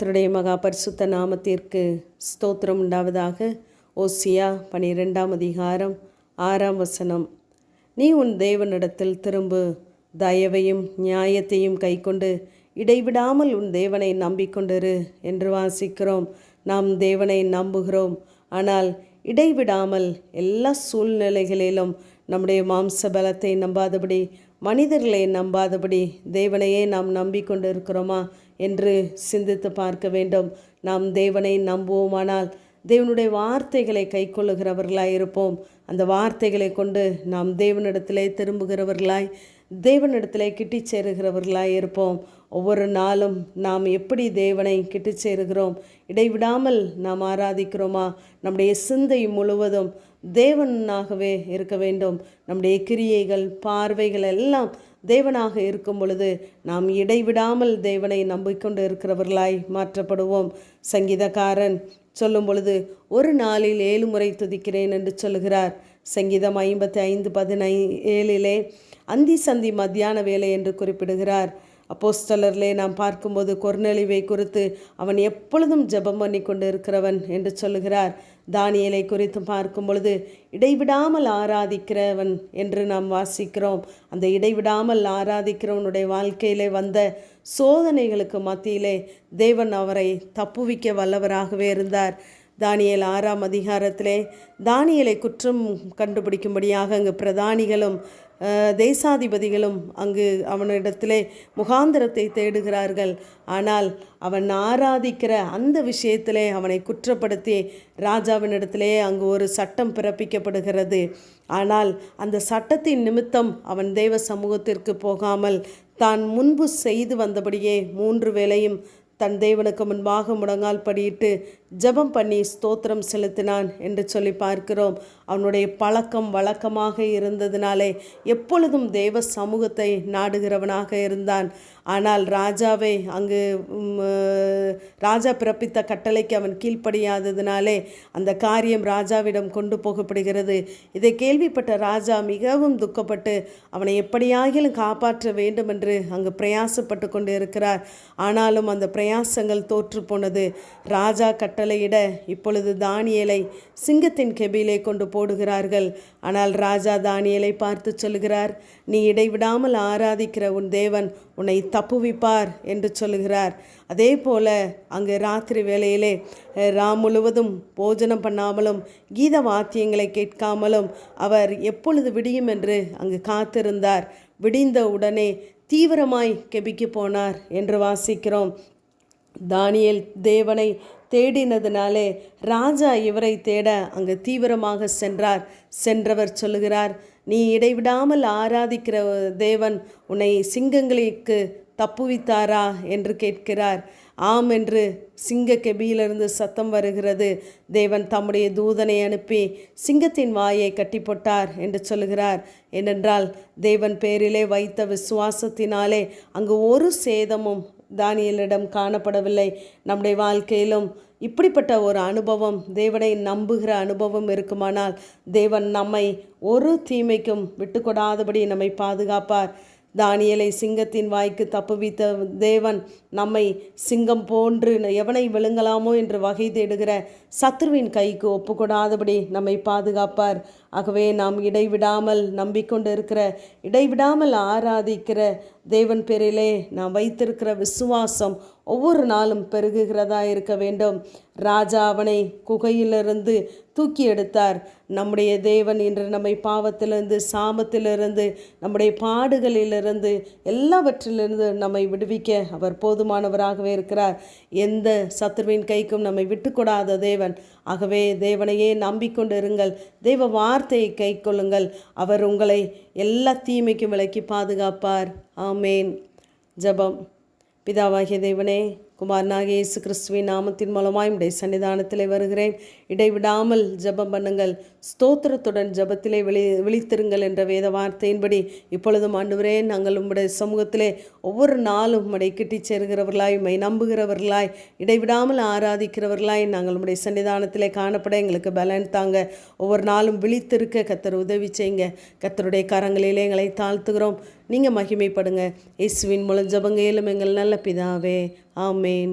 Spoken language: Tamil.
கர்த்தருடைய மகா பரிசுத்த நாமத்திற்கு ஸ்தோத்திரம் உண்டாவதாக. ஓசியா பனிரெண்டாம் அதிகாரம் ஆறாம் வசனம். நீ உன் தேவனிடத்தில் திரும்பு தயவையும் நியாயத்தையும் கைக்கொண்டு இடைவிடாமல் உன் தேவனை நம்பிக்கொண்டிரு என்று வாசிக்கிறோம். நாம் தேவனை நம்புகிறோம். ஆனால் இடைவிடாமல் எல்லா சூழ்நிலைகளிலும் நம்முடைய மாம்ச பலத்தை நம்பாதபடி மனிதர்களை நம்பாதபடி தேவனையே நாம் நம்பிக்கொண்டு இருக்கிறோமா என்று சிந்தித்து பார்க்க வேண்டும். நாம் தேவனை நம்புவோமானால் தேவனுடைய வார்த்தைகளை கைக்கொள்ளுகிறவர்களாய் இருப்போம். அந்த வார்த்தைகளை கொண்டு நாம் தேவனிடத்திலே திரும்புகிறவர்களாய் தேவனிடத்திலே கிட்டி சேருகிறவர்களாய் இருப்போம். ஒவ்வொரு நாளும் நாம் எப்படி தேவனை கிட்டி சேருகிறோம்? இடைவிடாமல் நாம் ஆராதிக்கிறோமா? நம்முடைய சிந்தை முழுவதும் தேவனாகவே இருக்க வேண்டும். நம்முடைய கிரியைகள் பார்வைகள் எல்லாம் தேவனாக இருக்கும் பொழுது நாம் இடைவிடாமல் தேவனை நம்பிக்கொண்டு இருக்கிறவர்களாய் மாற்றப்படுவோம். சங்கீதக்காரன் சொல்லும் பொழுது ஒரு நாளில் ஏழு முறை துதிக்கிறேன் என்று சொல்லுகிறார். சங்கீதம் ஐம்பத்தி ஐந்து பதினை ஏழிலே அந்தி சந்தி மத்தியான வேலை என்று குறிப்பிடுகிறார். அப்போஸ்டலர்லே நாம் பார்க்கும்போது கொர்நெளிவை குறித்து அவன் எப்பொழுதும் ஜெபம் பண்ணி கொண்டு இருக்கிறவன் என்று சொல்லுகிறார். தானியலை குறித்து பார்க்கும் பொழுது இடைவிடாமல் ஆராதிக்கிறவன் என்று நாம் வாசிக்கிறோம். அந்த இடைவிடாமல் ஆராதிக்கிறவனுடைய வாழ்க்கையிலே வந்த சோதனைகளுக்கு மத்தியிலே தேவன் அவரை தப்புவிக்க வல்லவராகவே இருந்தார். தானியல் ஆறாம் அதிகாரத்திலே தானியலை குற்றம் கண்டுபிடிக்கும்படியாக அங்கு பிரதானிகளும் தேசாதிபதிகளும் அங்கு அவனிடத்திலே முகாந்திரத்தை தேடுகிறார்கள். ஆனால் அவன் ஆராதிக்கிற அந்த விஷயத்திலே அவனை குற்றப்படுத்தி ராஜாவினிடத்திலே அங்கு ஒரு சட்டம் பிறப்பிக்கப்படுகிறது. ஆனால் அந்த சட்டத்தின் நிமித்தம் அவன் தேவ சமூகத்திற்கு போகாமல் தான் முன்பு செய்து வந்தபடியே மூன்று வேளையும் தன் தேவனுக்கு முன்பாக முடங்கால் படியிட்டு ஜபம் பண்ணி ஸ்தோத்திரம் செலுத்தினான் என்று சொல்லி பார்க்கிறோம். அவனுடைய பழக்கம் வழக்கமாக இருந்ததினாலே எப்பொழுதும் தேவ சமூகத்தை நாடுகிறவனாக இருந்தான். ஆனால் ராஜாவை அங்கு ராஜா பிறப்பித்த கட்டளைக்கு அவன் கீழ்ப்படியாததினாலே அந்த காரியம் ராஜாவிடம் கொண்டு போகப்படுகிறது. இதை கேள்விப்பட்ட ராஜா மிகவும் துக்கப்பட்டு அவனை எப்படியாகிலும் காப்பாற்ற வேண்டும் என்று அங்கு பிரயாசப்பட்டு கொண்டு இருக்கிறார் ஆனாலும் அந்த பிரயாசங்கள் தோற்று போனது. ராஜா கட்ட கட்டளையிட இப்பொழுது தானியலை சிங்கத்தின் கெபிலே கொண்டு போடுகிறார்கள். ஆனால் ராஜா தானியலை பார்த்து சொல்கிறார் நீ இடைவிடாமல் ஆராதிக்கிற உன் தேவன் உன்னை தப்புவிப்பார் என்று சொல்லுகிறார். அதே போல அங்கு ராத்திரி வேளையிலே ராம் முழுவதும் போஜனம் பண்ணாமலும் கீத வாத்தியங்களை கேட்காமலும் அவர் எப்பொழுது விடியும் என்று அங்கு காத்திருந்தார். விடிந்த உடனே தீவிரமாய் கெபிக்கு போனார் என்று வாசிக்கிறோம். தானியல் தேவனை தேடினதுனாலே ராஜா இவரை தேட அங்கு தீவிரமாக சென்றார். சென்றவர் சொல்லுகிறார் நீ இடைவிடாமல் ஆராதிக்கிற தேவன் உன்னை சிங்கங்களுக்கு தப்புவித்தாரா? என்று கேட்கிறார். ஆம் என்று சிங்க கெபியிலிருந்து சத்தம் வருகிறது. தேவன் தம்முடைய தூதனை அனுப்பி சிங்கத்தின் வாயை கட்டி போட்டார் என்று சொல்லுகிறார். ஏனென்றால் தேவன் பேரிலே வைத்த விசுவாசத்தினாலே அங்கு ஒரு சேதமும் தானியலிடம் காணப்படவில்லை. நம்முடைய வாழ்க்கையிலும் இப்படிப்பட்ட ஒரு அனுபவம் தேவனை நம்புகிற அனுபவம் இருக்குமானால் தேவன் நம்மை ஒரு தீமைக்கும் விட்டுக்கொடாதபடி நம்மை பாதுகாப்பார். தானியலை சிங்கத்தின் வாய்க்கு தப்புவித்த தேவன் நம்மை சிங்கம் போன்று எவனை விழுங்கலாமோ என்று வகை தேடுகிற சத்ருவின் கைக்கு ஒப்புக்கொடாதபடி நம்மை பாதுகாப்பார். ஆகவே நாம் இடைவிடாமல் நம்பிக்கொண்டு இருக்கிற இடைவிடாமல் ஆராதிக்கிற தேவன் பேரிலே நாம் வைத்திருக்கிற விசுவாசம் ஒவ்வொரு நாளும் பெருகுகிறதா இருக்க வேண்டும். ராஜா அவனை குகையிலிருந்து தூக்கி எடுத்தார். நம்முடைய தேவன் இன்று நம்மை பாவத்திலிருந்து சாமத்திலிருந்து நம்முடைய பாடுகளிலிருந்து எல்லாவற்றிலிருந்து நம்மை விடுவிக்க அவர் போதுமானவராகவே இருக்கிறார். எந்த சத்ருவின் கைக்கும் நம்மை விட்டுக்கூடாத தேவன். ஆகவே தேவனையே நம்பிக்கொண்டு இருங்கள் தெய்வ வார்த்தையை கை கொள்ளுங்கள் அவர் உங்களை எல்லா தீமைக்கும் விலக்கி பாதுகாப்பார். ஆமேன். ஜபம். பிதாவாகிய தேவனே குமாரனாக இயேசு கிறிஸ்துவின் நாமத்தின் மூலமாய் உடைய சன்னிதானத்திலே வருகிறேன். இடைவிடாமல் ஜபம் பண்ணுங்கள். ஸ்தோத்திரத்துடன் ஜபத்திலே விழி விழித்திருங்கள் என்ற வேத வார்த்தையின்படி இப்பொழுதும் ஆண்டுவரே நாங்கள் உம்முடைய சமூகத்திலே ஒவ்வொரு நாளும் உம்முடைய கிட்டிச் சேர்கிறவர்களாய் உம்மை நம்புகிறவர்களாய் இடைவிடாமல் ஆராதிக்கிறவர்களாய் நாங்கள் உம்முடைய சன்னிதானத்திலே காணப்பட எங்களுக்கு பலன் தாங்க. ஒவ்வொரு நாளும் விழித்திருக்க கத்தர் உதவி செய்யுங்க. கத்தருடைய கரங்களிலே எங்களை தாழ்த்துகிறோம். நீங்கள் மகிமைப்படுங்க. இயேசுவின் மூலம் ஜபங்கையிலும் எங்கள் நல்ல பிதாவே ஆமேன்